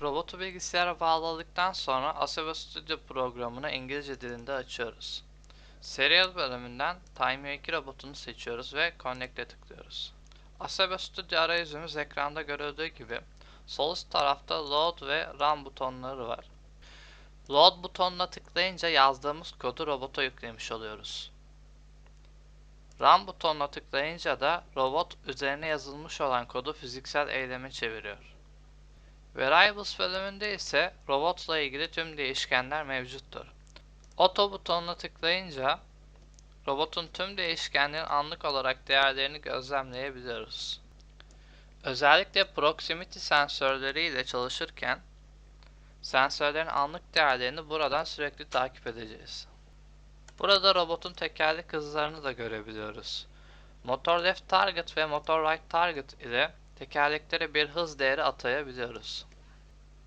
robotu bilgisayara bağladıktan sonra Asava Studio programını İngilizce dilinde açıyoruz. Serial bölümünden Time 2 robotunu seçiyoruz ve Connect'e tıklıyoruz. Asava Studio arayüzümüz ekranda görüldüğü gibi sol üst tarafta Load ve Run butonları var. Load butonuna tıklayınca yazdığımız kodu robota yüklemiş oluyoruz. Run butonuna tıklayınca da robot üzerine yazılmış olan kodu fiziksel eyleme çeviriyor. Variables bölümünde ise robotla ilgili tüm değişkenler mevcuttur. Auto butonuna tıklayınca robotun tüm değişkenlerin anlık olarak değerlerini gözlemleyebiliyoruz. Özellikle proximity sensörleri ile çalışırken sensörlerin anlık değerlerini buradan sürekli takip edeceğiz. Burada robotun tekerlek hızlarını da görebiliyoruz. Motor left target ve motor right target ile tekerleklere bir hız değeri atayabiliyoruz.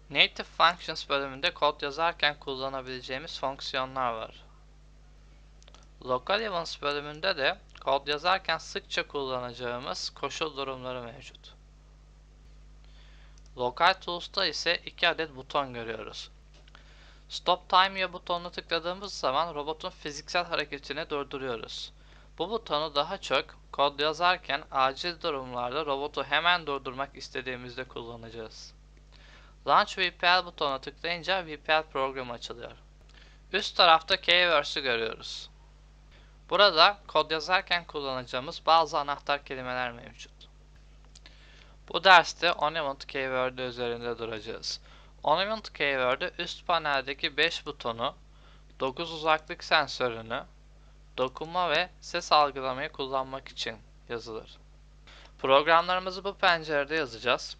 Native Functions bölümünde kod yazarken kullanabileceğimiz fonksiyonlar var. Local Events bölümünde de kod yazarken sıkça kullanacağımız koşul durumları mevcut. Local Tools'ta ise iki adet buton görüyoruz. Stop Time'ya butonuna tıkladığımız zaman robotun fiziksel hareketini durduruyoruz. Bu butonu daha çok kod yazarken acil durumlarda robotu hemen durdurmak istediğimizde kullanacağız. Launch VPL butonuna tıklayınca VPL programı açılıyor. Üst tarafta Keywords'ü görüyoruz. Burada kod yazarken kullanacağımız bazı anahtar kelimeler mevcut. Bu derste Ornament Keyword'ü üzerinde duracağız. Ornament Keyword'ü üst paneldeki 5 butonu, 9 uzaklık sensörünü, dokunma ve ses algılamayı kullanmak için yazılır. Programlarımızı bu pencerede yazacağız.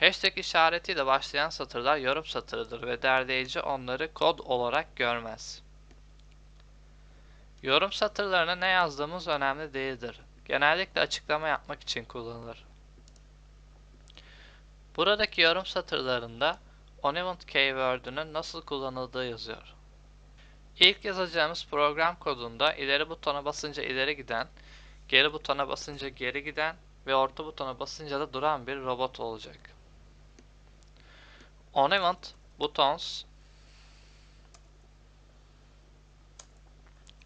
Hashtag işaretiyle başlayan satırlar yorum satırıdır ve derleyici onları kod olarak görmez. Yorum satırlarına ne yazdığımız önemli değildir. Genellikle açıklama yapmak için kullanılır. Buradaki yorum satırlarında Onevent keyword'ünün nasıl kullanıldığı yazıyor. İlk yazacağımız program kodunda ileri butona basınca ileri giden, geri butona basınca geri giden ve orta butona basınca da duran bir robot olacak. Onevent buttons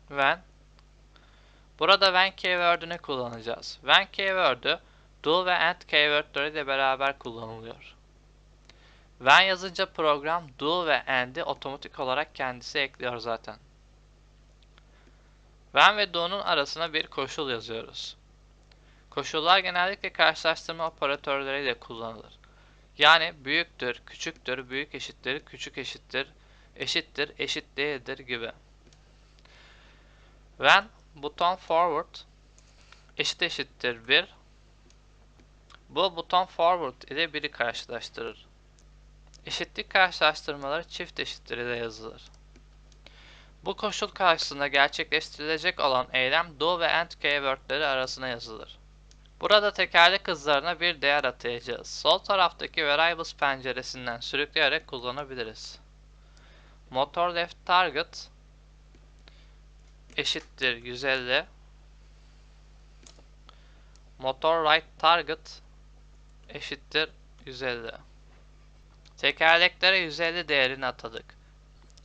when Burada when keyword'ünü kullanacağız. When keyword'ü do ve and keyword'ları ile beraber kullanılıyor. When yazınca program do ve and'i otomatik olarak kendisi ekliyor zaten. When ve do'nun arasına bir koşul yazıyoruz. Koşullar genellikle karşılaştırma operatörleriyle kullanılır. Yani büyüktür, küçüktür, büyük eşittir, küçük eşittir, eşittir, eşit değildir gibi. When buton forward eşit eşittir 1 bu buton forward ile 1'i karşılaştırır. Eşitlik karşılaştırmaları çift eşittir ile yazılır. Bu koşul karşısında gerçekleştirilecek olan eylem do ve and keywordleri arasına yazılır. Burada tekerlek hızlarına bir değer atayacağız. Sol taraftaki Variables penceresinden sürükleyerek kullanabiliriz. Motor left target eşittir 150 Motor right target eşittir 150 Tekerleklere 150 değerini atadık.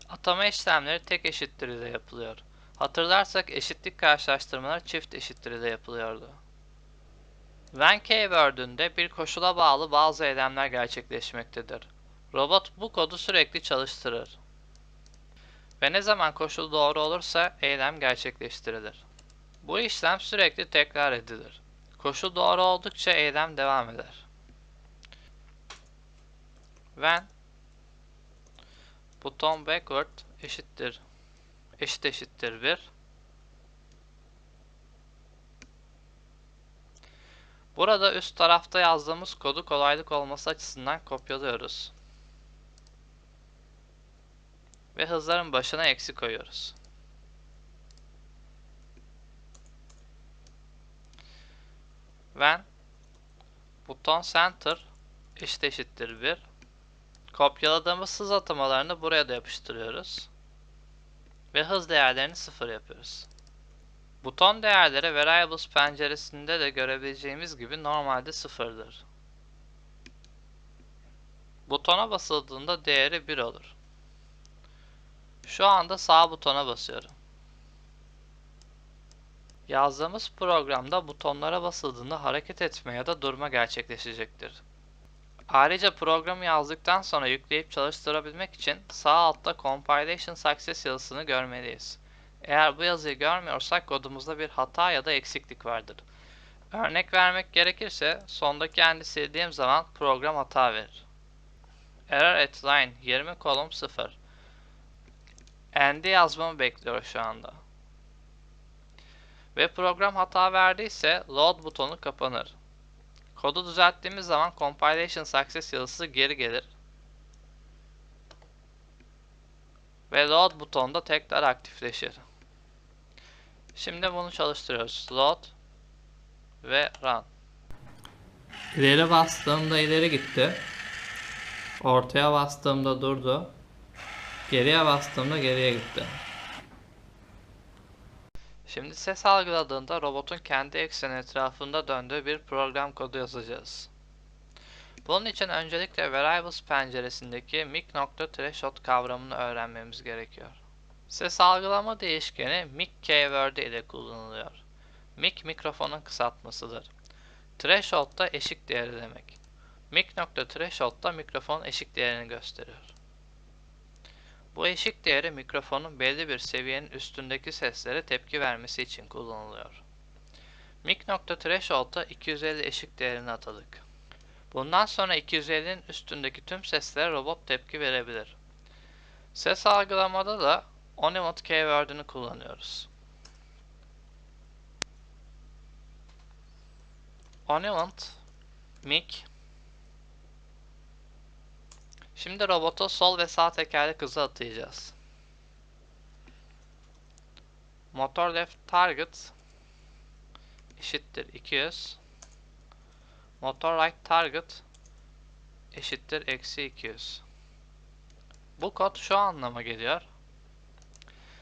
Atama işlemleri tek eşittir ile yapılıyor. Hatırlarsak eşitlik karşılaştırmaları çift eşittir ile yapılıyordu. When keyword'ünde bir koşula bağlı bazı eylemler gerçekleşmektedir. Robot bu kodu sürekli çalıştırır. Ve ne zaman koşul doğru olursa eylem gerçekleştirilir. Bu işlem sürekli tekrar edilir. Koşul doğru oldukça eylem devam eder. When buton backward eşittir eşit eşittir 1 Burada üst tarafta yazdığımız kodu kolaylık olması açısından kopyalıyoruz. Ve hızların başına eksi koyuyoruz. When buton center eşit eşittir 1 Kopyaladığımız hız atamalarını buraya da yapıştırıyoruz. Ve hız değerlerini 0 yapıyoruz. Buton değerleri Variables penceresinde de görebileceğimiz gibi normalde sıfırdır. Butona basıldığında değeri 1 olur. Şu anda sağ butona basıyorum. Yazdığımız programda butonlara basıldığında hareket etme ya da durma gerçekleşecektir. Ayrıca programı yazdıktan sonra yükleyip çalıştırabilmek için sağ altta Compilation Success yazısını görmeliyiz. Eğer bu yazıyı görmüyorsak kodumuzda bir hata ya da eksiklik vardır. Örnek vermek gerekirse sondaki endi sildiğim zaman program hata verir. Error at line 20 kolum 0. Endi yazmamı bekliyor şu anda. Ve program hata verdiyse load butonu kapanır. Kodu düzelttiğimiz zaman compilation success yazısı geri gelir. Ve load butonu da tekrar aktifleşir. Şimdi bunu çalıştırıyoruz. Load ve run. İleri bastığımda ileri gitti. Ortaya bastığımda durdu. Geriye bastığımda geriye gitti. Şimdi ses algıladığında robotun kendi ekseni etrafında döndüğü bir program kodu yazacağız. Bunun için öncelikle Variables penceresindeki mic.threshold kavramını öğrenmemiz gerekiyor. Ses algılama değişkeni mic keyword ile kullanılıyor. Mic mikrofonun kısaltmasıdır. Threshold da eşik değeri demek. Mic.threshold da mikrofon eşik değerini gösteriyor. Bu eşik değeri mikrofonun belli bir seviyenin üstündeki seslere tepki vermesi için kullanılıyor. Mic.threshold'a 250 eşik değerini atadık. Bundan sonra 250'nin üstündeki tüm seslere robot tepki verebilir. Ses algılamada da Onimot keyword'ünü kullanıyoruz. Onimot mic Şimdi robota sol ve sağ tekerlek hızı atayacağız. Motor left target eşittir 200. Motor right target eşittir eksi 200. Bu kod şu anlama geliyor.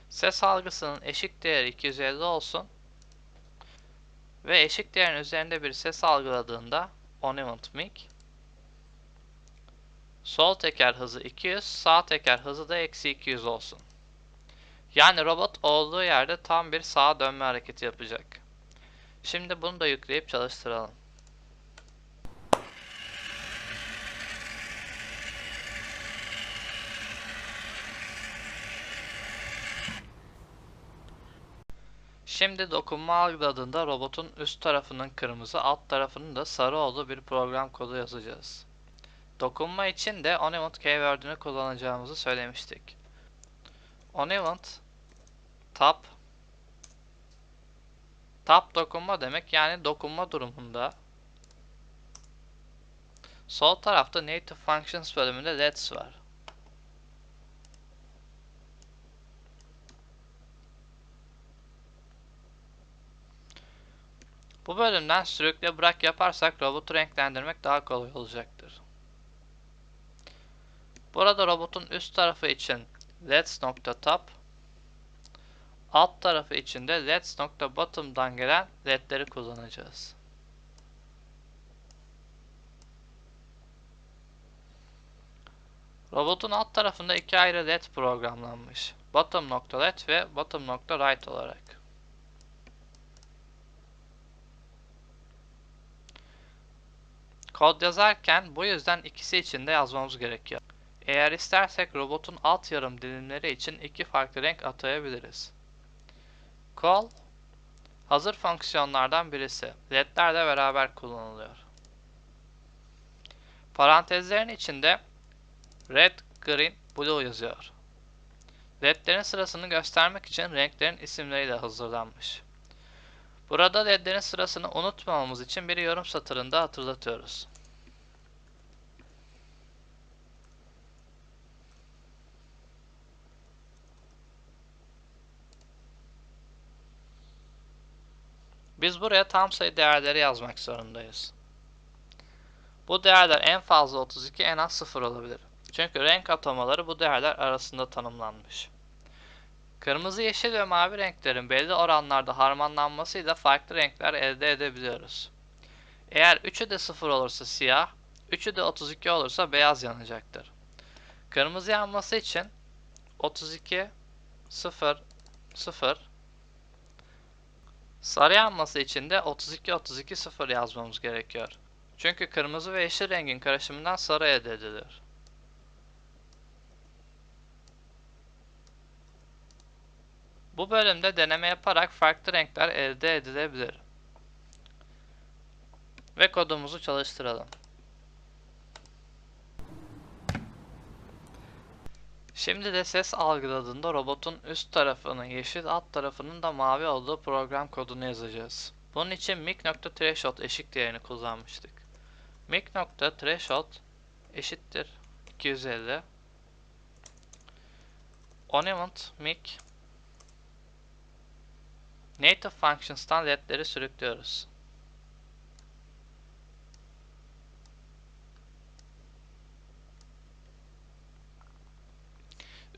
Ses algısının eşik değeri 250 olsun ve eşik değerin üzerinde bir ses algıladığında on event mic Sol teker hızı 200, sağ teker hızı da eksi 200 olsun. Yani robot olduğu yerde tam bir sağa dönme hareketi yapacak. Şimdi bunu da yükleyip çalıştıralım. Şimdi dokunma algıladığında robotun üst tarafının kırmızı, alt tarafının da sarı olduğu bir program kodu yazacağız. Dokunma için de onEvent keyword'ünü kullanacağımızı söylemiştik. onEvent tap tap dokunma demek yani dokunma durumunda sol tarafta Native Functions bölümünde Let's var. Bu bölümden sürükle bırak yaparsak robotu renklendirmek daha kolay olacaktır. Burada robotun üst tarafı için leds.top alt tarafı için de leds.bottom'dan gelen ledleri kullanacağız. Robotun alt tarafında iki ayrı led programlanmış. Bottom.led ve bottom.right olarak. Kod yazarken bu yüzden ikisi için de yazmamız gerekiyor. Eğer istersek robotun alt yarım dilimleri için iki farklı renk atayabiliriz. Call hazır fonksiyonlardan birisi. LED'lerle beraber kullanılıyor. Parantezlerin içinde red, green, blue yazıyor. LED'lerin sırasını göstermek için renklerin isimleri de hazırlanmış. Burada LED'lerin sırasını unutmamamız için bir yorum satırında hatırlatıyoruz. Biz buraya tam sayı değerleri yazmak zorundayız. Bu değerler en fazla 32, en az 0 olabilir. Çünkü renk atamaları bu değerler arasında tanımlanmış. Kırmızı, yeşil ve mavi renklerin belli oranlarda harmanlanmasıyla farklı renkler elde edebiliyoruz. Eğer üçü de 0 olursa siyah, Üçü de 32 olursa beyaz yanacaktır. Kırmızı yanması için 32 0 0 Sarı yanması için de 32 32 0 yazmamız gerekiyor. Çünkü kırmızı ve yeşil rengin karışımından sarı elde edilir. Bu bölümde deneme yaparak farklı renkler elde edilebilir. Ve kodumuzu çalıştıralım. Şimdi de ses algıladığında robotun üst tarafının yeşil alt tarafının da mavi olduğu program kodunu yazacağız. Bunun için mic.threshold eşik değerini kullanmıştık. mic.threshold eşittir 250 ornament mic native functions'tan ledleri sürüklüyoruz.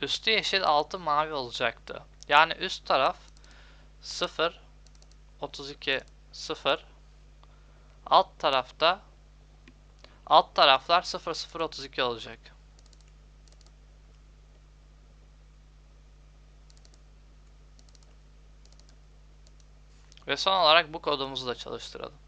Üstü yeşil altı mavi olacaktı. Yani üst taraf 0 32 0 alt tarafta alt taraflar 0 0 32 olacak. Ve son olarak bu kodumuzu da çalıştıralım.